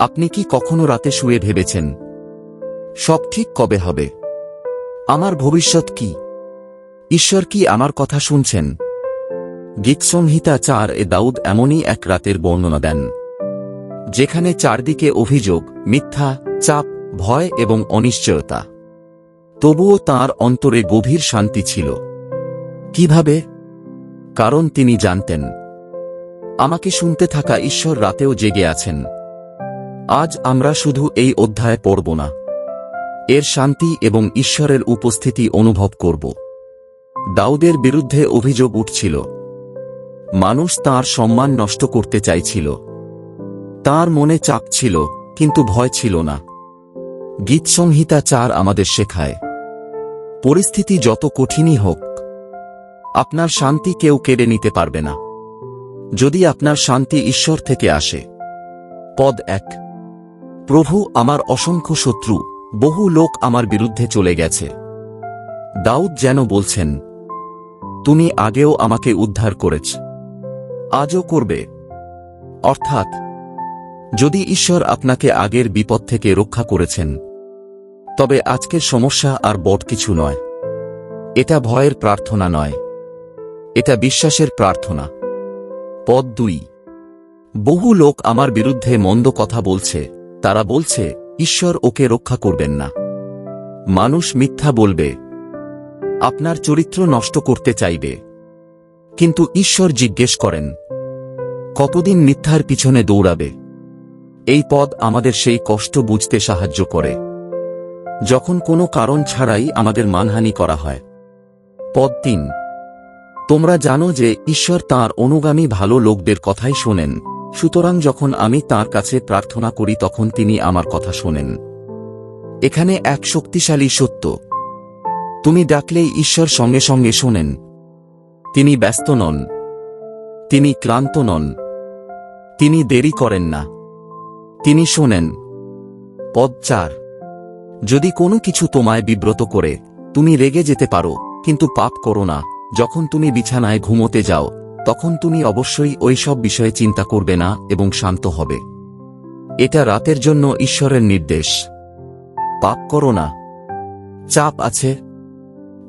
আপনি কি কখনো রাতে শুয়ে ভেবেছেন? সব ঠিক কবে হবে? আমার ভবিষ্যৎ কি? ঈশ্বর কি আমার কথা শুনছেন? গীতসংহিতা চার এ দাউদ এমনই এক রাতের বর্ণনা দেন। যেখানে চারদিকে অভিযোগ, মিথ্যা, চাপ, ভয় এবং অনিশ্চয়তা। তবুও তার অন্তরে গভীর শান্তি ছিল। কীভাবে? কারণ তিনি জানতেন। আমাকে শুনতে থাকা ঈশ্বর রাতেও জেগে আছেন। আজ আমরা শুধু এই অধ্যায় পড়ব না। এর শান্তি এবং ঈশ্বরের উপস্থিতি অনুভব করব। দাউদের বিরুদ্ধে অভিযোগ উঠছিল। মানুষ তার সম্মান নষ্ট করতে চাইছিল। তার মনে চাপ ছিল, কিন্তু ভয় ছিল না। গীতসংহিতা চার আমাদের শেখায়, পরিস্থিতি যত কঠিনই হোক, আপনার শান্তি কেউ কেড়ে নিতে পারবে না। যদি আপনার শান্তি ঈশ্বর থেকে আসে, পদ এক। প্রভু আমার অসংখ্য শত্রু, বহু লোক আমার বিরুদ্ধে চলে গেছে। দাউদ যেন বলছেন, তুমি আগেও আমাকে উদ্ধার করেছ। আজও করবে। অর্থাৎ, যদি ঈশ্বর আপনাকে আগের বিপদ থেকে রক্ষা করেছেন, তবে আজকের সমস্যা আর বট কিছু নয়। এটা ভয়ের প্রার্থনা নয়। এটা বিশ্বাসের প্রার্থনা। পদ দুই, বহু লোক আমার বিরুদ্ধে মন্দ কথা বলছে। তারা বলছে, ঈশ্বর ওকে রক্ষা করবেন না। মানুষ মিথ্যা বলবে। আপনার চরিত্র নষ্ট করতে চাইবে। কিন্তু ঈশ্বর জিজ্ঞেস করেন, কতদিন মিথ্যার পিছনে দৌড়াবে? এই পদ আমাদের সেই কষ্ট বুঝতে সাহায্য করে। যখন কোনো কারণ ছাড়াই আমাদের মানহানি করা হয়। পদ তিন, তোমরা জানো যে ঈশ্বর তাঁর অনুগামী ভালো লোকদের কথাই শোনেন। সুতরাং যখন আমি তার কাছে প্রার্থনা করি তখন তিনি আমার কথা শোনেন। এখানে এক শক্তিশালী সত্য। তুমি ডাকলেই ঈশ্বর সঙ্গে সঙ্গে শোনেন। তিনি ব্যস্ত নন। তিনি ক্লান্ত নন। তিনি দেরি করেন না। তিনি শোনেন। পদ চার। যদি কোনো কিছু তোমায় বিব্রত করে, তুমি রেগে যেতে পারো, কিন্তু পাপ করো না। যখন তুমি বিছানায় ঘুমোতে যাও তখন তুমি অবশ্যই ওই সব বিষয়ে চিন্তা করবে না এবং শান্ত হবে। এটা রাতের জন্য ঈশ্বরের নির্দেশ। পাপ করো না। চাপ আছে।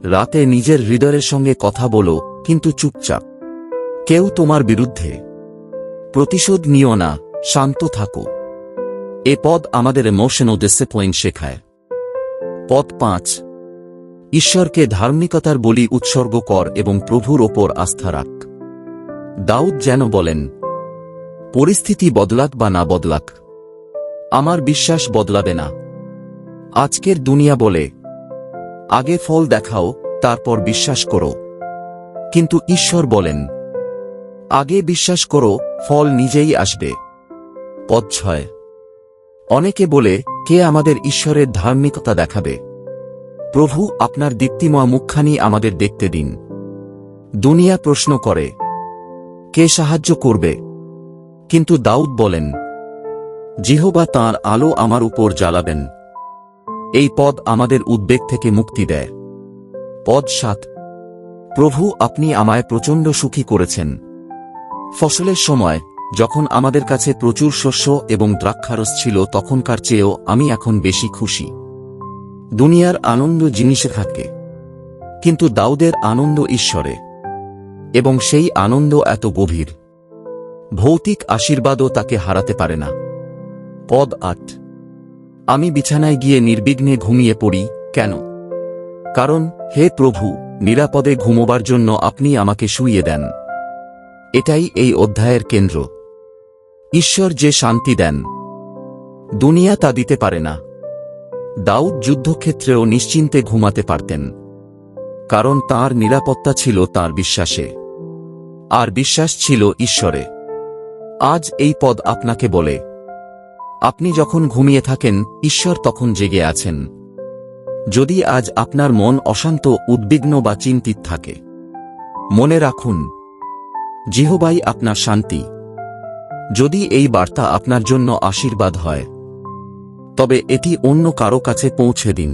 রাতে নিজের হৃদয়ের সঙ্গে কথা বলো, কিন্তু চুপচাপ। কেউ তোমার বিরুদ্ধে। প্রতিশোধ নিও না, শান্ত থাকো। এ পদ আমাদের ইমোশন ও ডিসিপ্লিন শেখায়। পদ পাঁচ। ঈশ্বরকে ধার্মিকতার বলি উৎসর্গ কর এবং প্রভুর ওপর আস্থা রাখ। দাউদ যেন বলেন, পরিস্থিতি বদলাক বা না বদলাক, আমার বিশ্বাস বদলাবে না। আজকের দুনিয়া বলে, আগে ফল দেখাও, তারপর বিশ্বাস করো। কিন্তু ঈশ্বর বলেন, আগে বিশ্বাস করো, ফল নিজেই আসবে। পদ ছয়। অনেকে বলে, কে আমাদের ঈশ্বরের ধার্মিকতা দেখাবে? প্রভু আপনার দীপ্তিময় মুখখানি আমাদের দেখতে দিন। দুনিয়া প্রশ্ন করে কে সাহায্য করবে? কিন্তু দাউদ বলেন, জিহবা তাঁর আলো আমার উপর জ্বালাবেন। এই পদ আমাদের উদ্বেগ থেকে মুক্তি দেয়। পদ সাত, প্রভু, আপনি আমায় প্রচণ্ড সুখী করেছেন। ফসলের সময়, যখন আমাদের কাছে প্রচুর শস্য এবং দ্রাক্ষারস ছিল, তখনকার চেয়েও আমি এখন বেশি খুশি। দুনিয়ার আনন্দ জিনিসে থাকে, কিন্তু দাউদের আনন্দ ঈশ্বরে। এবং সেই আনন্দ এত গভীর। ভৌতিক আশীর্বাদও তাকে হারাতে পারে না। পদ আট। আমি বিছানায় গিয়ে নির্বিঘ্নে ঘুমিয়ে পড়ি, কেন? কারণ, হে প্রভু, নিরাপদে ঘুমোবার জন্য আপনি আমাকে শুইয়ে দেন। এটাই এই অধ্যায়ের কেন্দ্র। ঈশ্বর যে শান্তি দেন, দুনিয়া তা দিতে পারে না। দাউদ যুদ্ধক্ষেত্রেও নিশ্চিন্তে ঘুমাতে পারতেন। কারণ তার নিরাপত্তা ছিল তার বিশ্বাসে। আর বিশ্বাস ছিল ঈশ্বরে। আজ এই পদ আপনাকে বলে, আপনি যখন ঘুমিয়ে থাকেন, ঈশ্বর তখন জেগে আছেন। যদি আজ আপনার মন অশান্ত, উদ্বিগ্ন বা চিন্তিত থাকে, মনে রাখুন, জিহবাই আপনার শান্তি। যদি এই বার্তা আপনার জন্য আশীর্বাদ হয়, তবে এটি অন্য কারও কাছে পৌঁছে দিন।